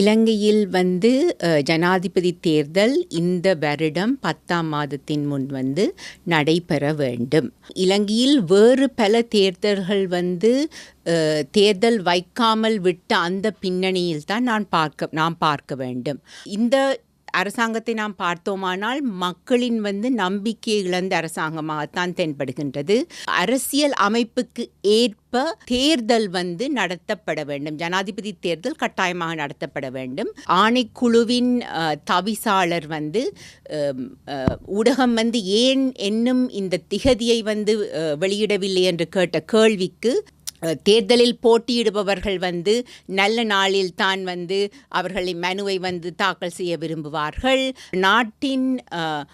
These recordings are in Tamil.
இலங்கையில் வந்து ஜனாதிபதி தேர்தல் இந்த வருடம் பத்தாம் மாதத்தின் முன் வந்து நடைபெற வேண்டும். இலங்கையில் வேறு பல தேர்தல்கள் வந்து தேர்தல் வைக்காமல் விட்ட அந்த பின்னணியில் தான் நான் பார்க்க நாம் பார்க்க வேண்டும். இந்த அரசாங்கத்தை நாம் பார்த்தோமானால் மக்களின் வந்து நம்பிக்கையை இழந்த அரசாங்கமாகத்தான் தென்படுகின்றது. அரசியல் அமைப்புக்கு ஏற்ப தேர்தல் வந்து நடத்தப்பட வேண்டும். ஜனாதிபதி தேர்தல் கட்டாயமாக நடத்தப்பட வேண்டும். ஆணைக்குழுவின் தவிசாளர் வந்து ஊடகம் வந்து ஏன் என்னும் இந்த திகதியை வந்து வெளியிடவில்லை என்று கேட்ட கேள்விக்கு தேர்தலில் போட்டியிடுபவர்கள் வந்து நல்ல நாளில் தான் வந்து அவர்களின் மனுவை வந்து தாக்கல் செய்ய விரும்புவார்கள். நாட்டின்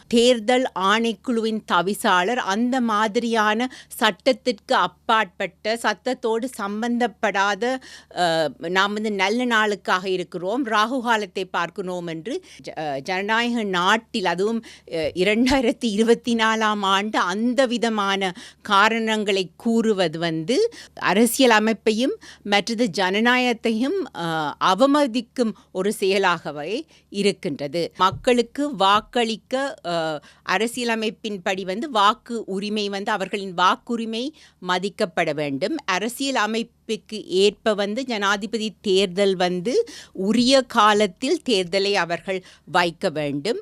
தேர்தல் ஆணைக்குழுவின் தவிசாளர் அந்த மாதிரியான சட்டத்திற்கு அப்பாற்பட்ட சத்தத்தோடு சம்பந்தப்படாத நாம் வந்து நல்ல நாளுக்காக இருக்கிறோம் ராகு காலத்தை பார்க்கணும் என்று ஜ- ஜனநாயக நாட்டில் அதுவும் இரண்டாயிரத்தி இருபத்தி நாலாம் ஆண்டு அந்த விதமான காரணங்களை கூறுவது வந்து அரசியல் அமைப்பையும் மற்றது ஜனநாயகத்தையும் அவமதிக்கும் ஒரு செயலாகவே இருக்கின்றது. மக்களுக்கு வாக்களிக்க அரசியலமைப்பின் அரசியலமைப்பின்படி வந்து வாக்கு உரிமை வந்து அவர்களின் வாக்குரிமை மதிக்கப்பட வேண்டும். அரசியல் அமைப்புக்கு ஏற்ப வந்து ஜனாதிபதி தேர்தல் வந்து உரிய காலத்தில் தேர்தலை அவர்கள் வைக்க வேண்டும்.